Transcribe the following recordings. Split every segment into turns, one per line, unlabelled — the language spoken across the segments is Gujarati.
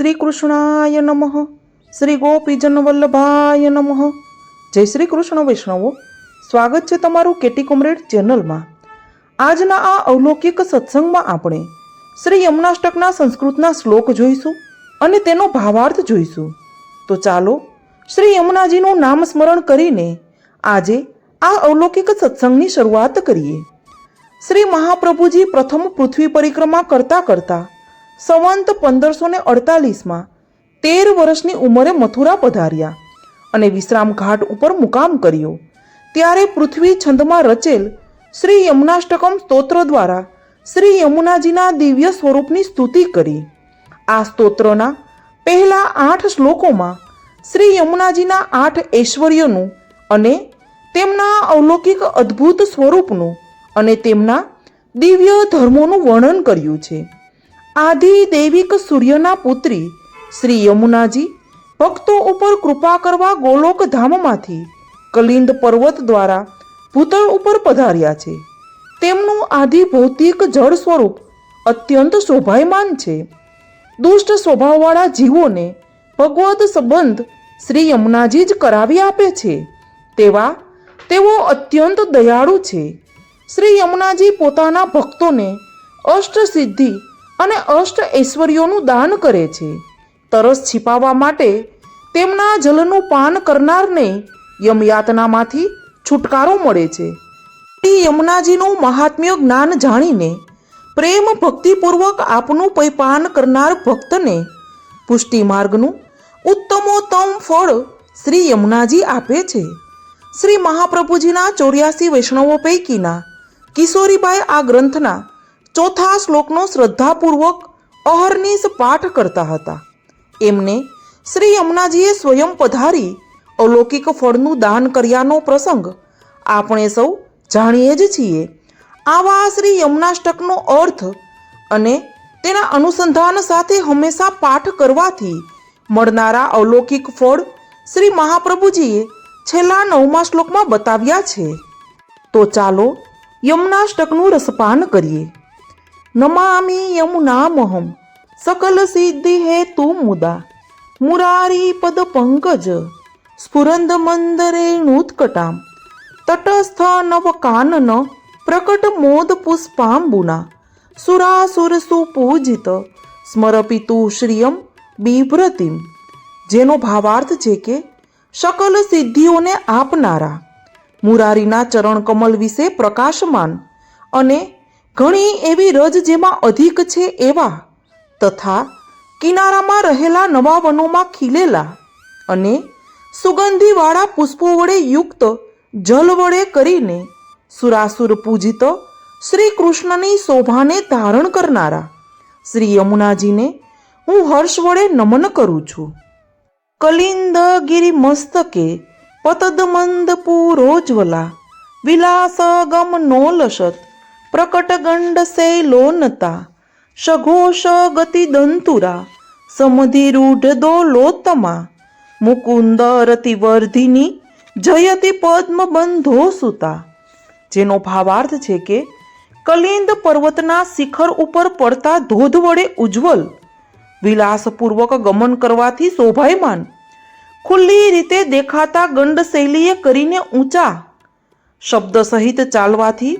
શ્રી કૃષ્ણાય નમઃ. શ્રી ગોપીજન વલ્લભાય નમઃ. જય શ્રી કૃષ્ણ વૈષ્ણવો. સ્વાગત છે તમારું કેટી કોમરેડ ચેનલમાં. આજના આ અવલૌકિક સત્સંગમાં આપણે શ્રી યમુનાષ્ટકના સંસ્કૃતના શ્લોક જોઈશું અને તેનો ભાવાર્થ જોઈશું. તો ચાલો શ્રી યમુનાજીનું નામ સ્મરણ કરીને આજે આ અવલૌકિક સત્સંગની શરૂઆત કરીએ. શ્રી મહાપ્રભુજી પ્રથમ પૃથ્વી પરિક્રમા કરતા કરતા સંવંત પંદરસો ને અડતાલીસમાં તેર વર્ષની ઉંમરે મથુરા પધાર્યા અને વિશ્રામ ઘાટ ઉપર મુકામ કર્યો. ત્યારે પૃથ્વી છંદમાં રચેલ શ્રી યમુનાષ્ટકમ સ્તોત્ર દ્વારા શ્રી યમુનાજીના દિવ્ય સ્વરૂપની સ્તુતિ કરી. આ સ્તોત્રના પહેલા આઠ શ્લોકોમાં શ્રી યમુનાજીના આઠ ઐશ્વર્યનું અને તેમના અવલૌકિક અદ્ભુત સ્વરૂપનું અને તેમના દિવ્ય ધર્મોનું વર્ણન કર્યું છે. આદિ દૈવિક સૂર્યના પુત્રી શ્રી યમુનાજી ભક્તો ઉપર કૃપા કરવા ગોલોક ધામમાંથી કલિંદ પર્વત દ્વારા ભૂતળ ઉપર પધાર્યા છે. તેમનું આદિ ભૌતિક જળ સ્વરૂપ અત્યંત શોભાયમાન છે. દુષ્ટ સ્વભાવવાળા જીવોને ભગવત સંબંધ શ્રી યમુનાજી જ કરાવી આપે છે. તેવા તેઓ અત્યંત દયાળુ છે. શ્રી યમુનાજી પોતાના ભક્તોને અષ્ટ સિદ્ધિ અને અષ્ટ ઐશ્વર્યોનું દાન કરે છે. તરસ छिपाવવા માટે તેમના જલનું પાન કરનારને યમયાતનામાંથી છુટકારો મળે છે. શ્રી યમુનાજીનું મહાત્મ્ય જ્ઞાન જાણીને પ્રેમ ભક્તિપૂર્વક આપનું પૈપાન કરનાર ભક્તને પુષ્ટિ માર્ગનું ઉત્તમોત્તમ ફળ શ્રી યમુનાજી આપે છે. શ્રી મહાપ્રભુજીના ચોર્યાસી વૈષ્ણવો પૈકીના કિશોરીબાઈ આ ગ્રંથના ચોથા શ્લોકનો શ્રદ્ધાપૂર્વક અહર્નિશ પાઠ કરતા હતા. એમને શ્રી યમુનાજીએ સ્વયં પધારી અલૌકિક ફળનું દાન કર્યાનો પ્રસંગ આપણે સૌ જાણીએ જ છીએ. આવા શ્રી યમુનાષ્ટકનો અર્થ અને તેના અનુસંધાન સાથે હંમેશા પાઠ કરવાથી મળનારા અલૌકિક ફળ શ્રી મહાપ્રભુજીએ છેલ્લા નવમા શ્લોકમાં બતાવ્યા છે. તો ચાલો યમુનાષ્ટકનું રસપાન કરીએ. નમામિ યમુનામહમ સકલ સિદ્ધિ હેતુ મુદા મુરારી પદ પંકજ સ્ફુરંદ મંદરેણુત્કટામ તટસ્થ નવ કાનન પ્રકટ મોદ પુષ્પાંબુના સુરાસુર સુપૂજિત સ્મરપિતુ શ્રિયમ બિભ્રતિમ જેનો ભાવાર્થ છે કે સકલ સિદ્ધિઓને આપનારા મુરારીના ચરણકમલ વિશે પ્રકાશમાન અને ઘણી એવી રજ જેમાં અધિક છે એવા, તથા કિનારામાં રહેલા નવા વનોમાં ખીલેલા અને સુગંધીવાળા પુષ્પો વડે યુક્ત જલ વડે કરીને સુરાસુર પૂજિત શ્રી કૃષ્ણની શોભાને ધારણ કરનારા શ્રી યમુનાજીને હું હર્ષ વડે નમન કરું છું. કલિંદ ગિરી મસ્તકે પતદમંદ પૂરોજ્વલા વિલાસ ગમ નોલસત પ્રકટ ગંડ શૈલોનતા સઘોષ ગતિ દંતુરા સમધિરૂઢદો લોતમા મુકુંદ રતિવર્ધિની જયતિ પદ્મ બંધો સુતા જેનો ભાવાર્થ છે કે કલિંદ પર્વતના શિખર ઉપર પડતા ધોધ વડે ઉજ્જવલ, વિલાસપૂર્વક ગમન કરવાથી શોભાયમાન, ખુલ્લી રીતે દેખાતા ગંડ શૈલીએ કરીને ઊંચા શબ્દ સહિત ચાલવાથી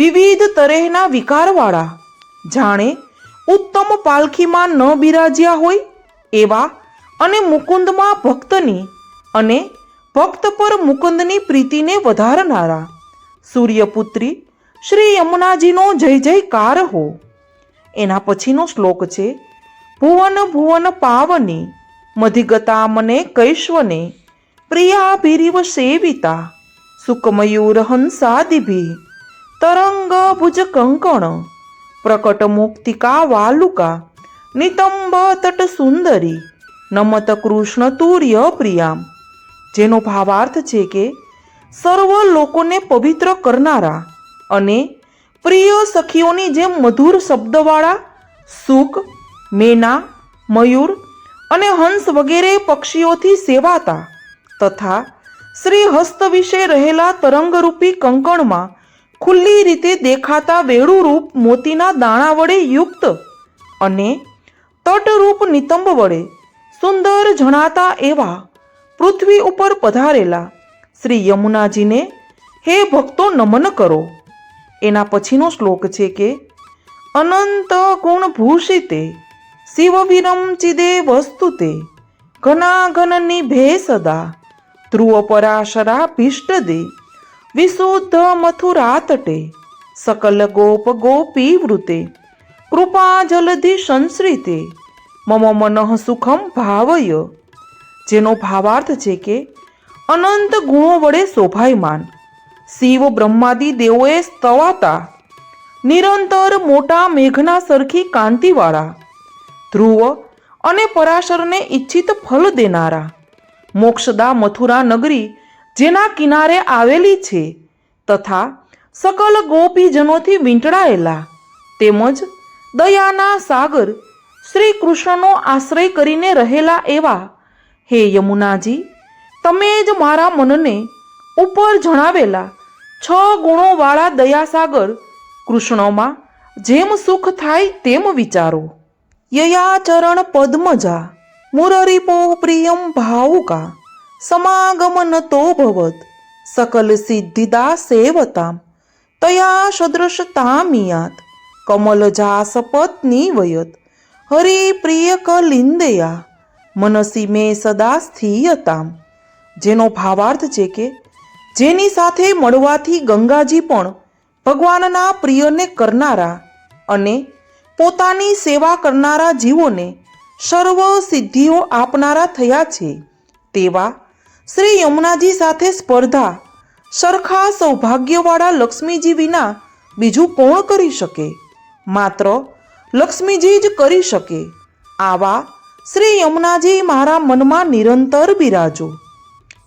વિવિધ તરેહના વિકારવાળા. જાણે ઉત્તમ પાલખીમાં ન બિરાજ્યા હોય એવા અને મુકુંદમાં ભક્તની અને ભક્ત પર મુકુંદની પ્રીતિને વધારનારા. સૂર્યપુત્રી શ્રી યમુનાજીનો જય જયકાર હો. એના પછીનો શ્લોક છે, ભુવન ભુવન પાવની મધિગતા મને કૈશ્વને, પ્રિયાભિરિવ સેવિતા સુકમયુર હંસાદિભિ તરંગ ભુજ કંકણ, પ્રકટ મુક્તિકા વાલુકા, નિતંબ તટ સુંદરી, નમત કૃષ્ણ તુર્ય પ્રિયામ જેનો ભાવાર્થ છે કે, સર્વ લોકોને પવિત્ર કરનારા અને પ્રિય સખીઓની જેમ મધુર શબ્દવાળા સુક મેના, મયુર અને હંસ વગેરે પક્ષીઓથી સેવાતા તથા શ્રી હસ્ત વિશે રહેલા તરંગરૂપી કંકણમાં ખુલ્લી રીતે દેખાતા વેળુરૂપ મોતીના દાણા વડે યુક્ત અને તટરૂપ નિતંબ વડે સુંદર જણાતા એવા પૃથ્વી ઉપર પધારેલા શ્રી યમુનાજીને હે ભક્તો નમન કરો. એના પછીનો શ્લોક છે કે, અનંત ગુણ ભૂષિતે શિવ વિરમચિદે વસ્તુતે ઘના ઘનની ભે સદા ધ્રુવ પરાશરા ભીષ્ટદે વિશુદ્ધ મથુરા તટે, સકલ ગોપ ગોપી વૃતે, કૃપા જલધિ સંશ્રિતે, મમ મનઃ સુખમ ભાવય, જેનો ભાવાર્થ છે કે અનંત ગુણો વડે શોભાયમાન, શિવ બ્રહ્માદિ દેવોએ સ્તવાતા, નિરંતર મોટા મેઘના સરખી કાંતિવાળા, ધ્રુવ અને પરાશરને ઈચ્છિત ફલ દેનારા, મોક્ષદા મથુરા નગરી જેના કિનારે આવેલી છે તથા સકલ ગોપીજનોથી વીંટળાયેલા તેમજ દયાના સાગર શ્રી કૃષ્ણનો આશ્રય કરીને રહેલા એવા, હે યમુનાજી, તમે જ મારા મનને ઉપર જણાવેલા છ ગુણોવાળા દયાસાગર કૃષ્ણમાં જેમ સુખ થાય તેમ વિચારો. યયા ચરણ પદ્મજા, મુરરીપો પ્રિયમ ભાવુકા સમાગમન તો ભવત, સકલ સિદ્ધિદા સેવતામ તયા સદૃશતામિયાત કમલજાસ પત્ની વયત, હરિ પ્રિય કલિંદયા, મનસી મે સદા સ્થિયતામ, જેનો ભાવાર્થ છે કે, જેની સાથે મળવાથી ગંગાજી પણ ભગવાનના પ્રિયને કરનારા અને પોતાની સેવા કરનારા જીવોને સર્વ સિદ્ધિઓ આપનારા થયા છે, તેવા શ્રી યમુનાજી સાથે સ્પર્ધા. સરખા સૌભાગ્યવાળા લક્ષ્મીજી વિના બીજું કોણ કરી શકે? માત્ર લક્ષ્મીજી જ કરી શકે. આવા શ્રી યમુનાજી મારા મનમાં નિરંતર બિરાજો.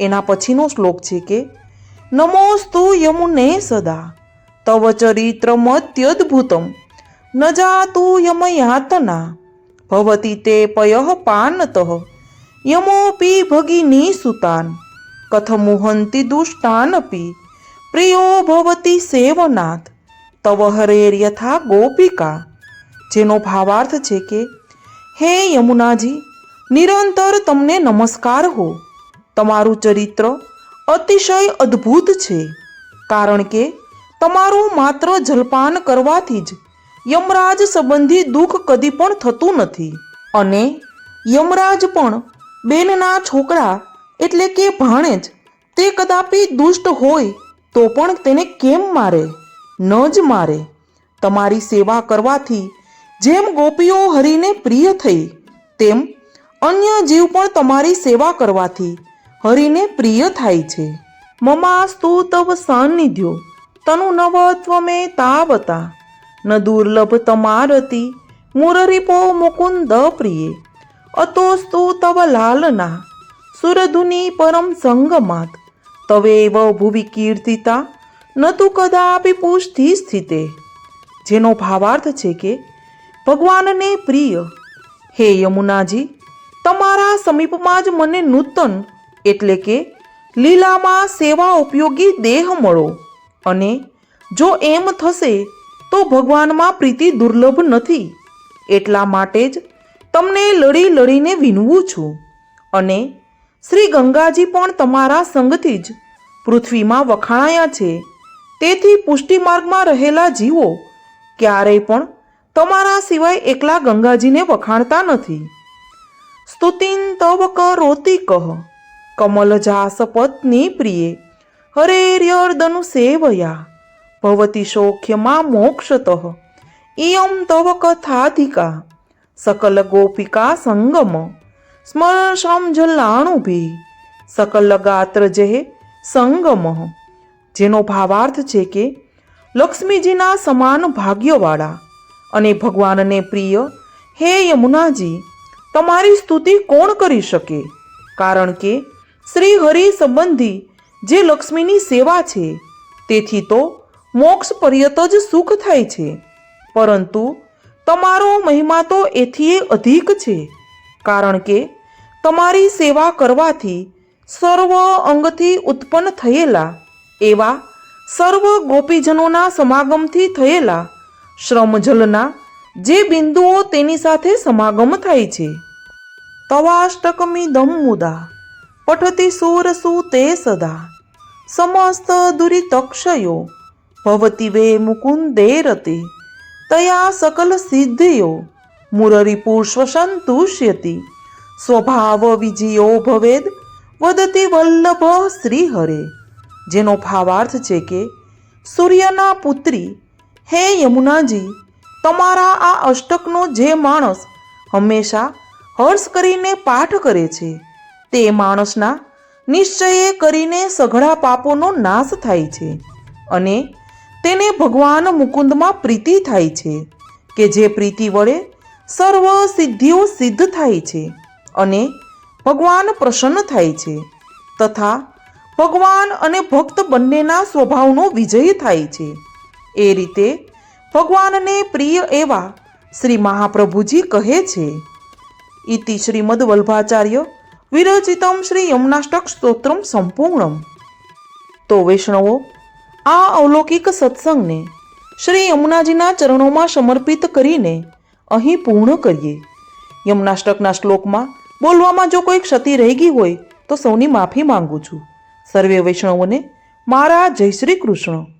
એના પછીનો શ્લોક છે કે, નમોસ્તુ યમુને સદા. તવ ચરિત્રમત્યદ્ભુતમ. ન જાતુ યમયાતના. ભવતી તે પયઃ પાનતઃ. યમોપી ભગિની સુતાન કથમુહંતિ દુષ્ટાનપી પ્રિયો ભવતી સેવનાથ તવ હરેર્યથા ગોપિકા જેનો ભાવાર્થ છે કે હે યમુનાજી નિરંતર તમને નમસ્કાર હો તમારું ચરિત્ર અતિશય અદ્ભુત છે કારણ કે તમારું માત્ર જલપાન કરવાથી જ યમરાજ સંબંધી દુઃખ કદી પણ થતું નથી અને યમરાજ પણ બેનના છોકરા એટલે કે ભાણેજ તે કદાપી દુષ્ટ હોય તો પણ તેને કેમ મારે? ન જ મારે. તમારી સેવા કરવાથી જેમ ગોપીઓ હરિને પ્રિય થઈ, તેમ અન્ય જીવ પણ તમારી સેવા કરવાથી હરિને પ્રિય થાય છે. મમાસ્તુ તવ સાનિધ્યો, તનુ નવત્વ મે તાવતા. ન દુર્લભ તમારતી મુરરીપો મુકુંદ પ્રિયે. અતોસ્તુ તવ લાલના સુરધુની પરમ સંગમાત તવેવ ભુવિ કીર્તિતા ન તુ કદાપી પુષ્ટિ સ્થિતે જેનો ભાવાર્થ છે કે ભગવાનને પ્રિય હે યમુનાજી તમારા સમીપમાં જ મને નૂતન એટલે કે લીલામાં સેવા ઉપયોગી દેહ મળો અને જો એમ થશે તો ભગવાનમાં પ્રીતિ દુર્લભ નથી એટલા માટે જ તમને લડી લડીને વિનવું છું. અને શ્રી ગંગાજી પણ તમારા સંગથી જ પૃથ્વીમાં વખાણાયા છે. તેથી પુષ્ટિ માર્ગમાં રહેલા જીવો ક્યારેય પણ તમારા સિવાય એકલા ગંગાજીને વખાણતા નથી. સ્તુતિન તવ કરોતી કહ કમલજાસ પત્ની પ્રિયે હરેર્યર્દનુ સેવયા, ભવતી શોખ્યમાં મોક્ષતઃ ઇયમ તવ કથાધિકા સકલ ગોપિકા સંગમ સ્મરણશમ જલ્લાણુભી સકલ ગાત્ર જહે સંગમ જેનો ભાવાર્થ છે કે લક્ષ્મીજીના સમાન ભાગ્યવાળા અને ભગવાનને પ્રિય, હે યમુનાજી, તમારી સ્તુતિ કોણ કરી શકે? કારણ કે શ્રી હરિ સંબંધી જે લક્ષ્મીની સેવા છે, તેથી તો મોક્ષ પર્યત જ સુખ થાય છે. પરંતુ તમારો મહિમા તો એથી અધિક છે, કારણ કે તમારી સેવા કરવાથી સર્વ અંગથી ઉત્પન્ન થયેલા એવા સર્વ ગોપીજનોના સમાગમથી થયેલા શ્રમજલના જે બિંદુઓ તેની સાથે સમાગમ થાય છે. તવાષ્ટકમી દમ મુદા, પઠતી સુરસુ તે સદા, સમસ્ત દુરિતક્ષયો, ભવતી વે મુકુંદે રતે. તયા સકલ સિદ્ધિયો મુરરીપુષ્પ સંતુષ્યતિ સ્વભાવ વિજયો ભવેદ વદતી વલ્લભ શ્રી હરે જેનો ભાવાર્થ છે કે સૂર્યના પુત્રી હે યમુનાજી તમારા આ અષ્ટકનો જે માણસ હંમેશા હર્ષ કરીને પાઠ કરે છે, તે માણસના નિશ્ચયે કરીને સઘળા પાપોનો નાશ થાય છે અને તેને ભગવાન મુકુંદમાં પ્રીતિ થાય છે, કે જે પ્રીતિ વડે સર્વ સિદ્ધિઓ સિદ્ધ થાય છે અને ભગવાન પ્રસન્ન થાય છે, તથા ભગવાન અને ભક્ત બંનેના સ્વભાવનો વિજય થાય છે. એ રીતે ભગવાનને પ્રિય એવા શ્રી મહાપ્રભુજી કહે છે. ઇતિ શ્રીમદ વલ્ભાચાર્ય વિરચિતમ શ્રી યમનાષ્ટક સ્તોત્રમ સંપૂર્ણમ. તો વૈષ્ણવો આ અવલૌકિક સત્સંગને શ્રી યમુનાજીના ચરણોમાં સમર્પિત કરીને અહીં પૂર્ણ કરીએ. યમુનાષ્ટકના શ્લોકમાં બોલવામાં જો કોઈ ક્ષતિ રહી ગઈ હોય તો સૌની માફી માંગુ છું. સર્વે વૈષ્ણવોને મારા જય શ્રી કૃષ્ણ.